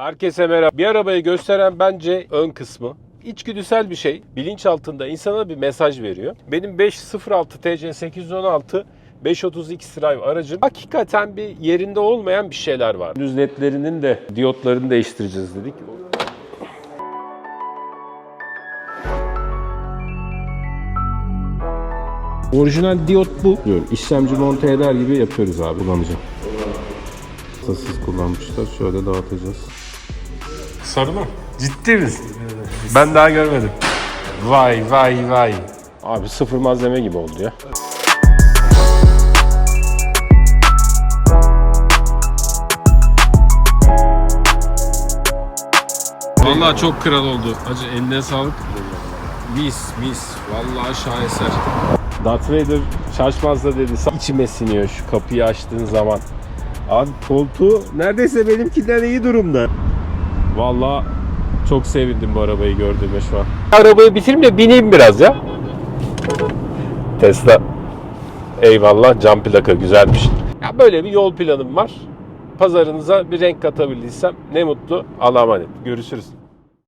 Herkese merhaba. Bir arabayı gösteren bence ön kısmı. İçgüdüsel bir şey. Bilinç altında insana bir mesaj veriyor. Benim 506 TC 816 530 X-Drive aracım hakikaten bir yerinde olmayan bir şeyler var. Düz ledlerinin de diyotlarını değiştireceğiz dedik. Orijinal diyot bu. İşlemci monte eder gibi yapıyoruz abi. Kullanacağım. Tasız kullanmışlar. Şöyle dağıtacağız. Sarı mı? Ciddi misin? Ben daha görmedim. Vay vay vay. Abi sıfır malzeme gibi oldu ya. Vallahi çok kral oldu. Hacı eline sağlık. Mis mis. Vallahi şaheser. Darth Vader şaşmaz da dedi. İçime siniyor şu kapıyı açtığın zaman. Abi koltuğu neredeyse benimkinden iyi durumda. Vallahi çok sevindim bu arabayı gördüğüme şu an. Arabayı bitireyim de bineyim biraz ya. Tesla. Eyvallah cam plaka güzelmiş. Ya böyle bir yol planım var. Pazarınıza bir renk katabildiysem ne mutlu. Allah'a emanet. Görüşürüz.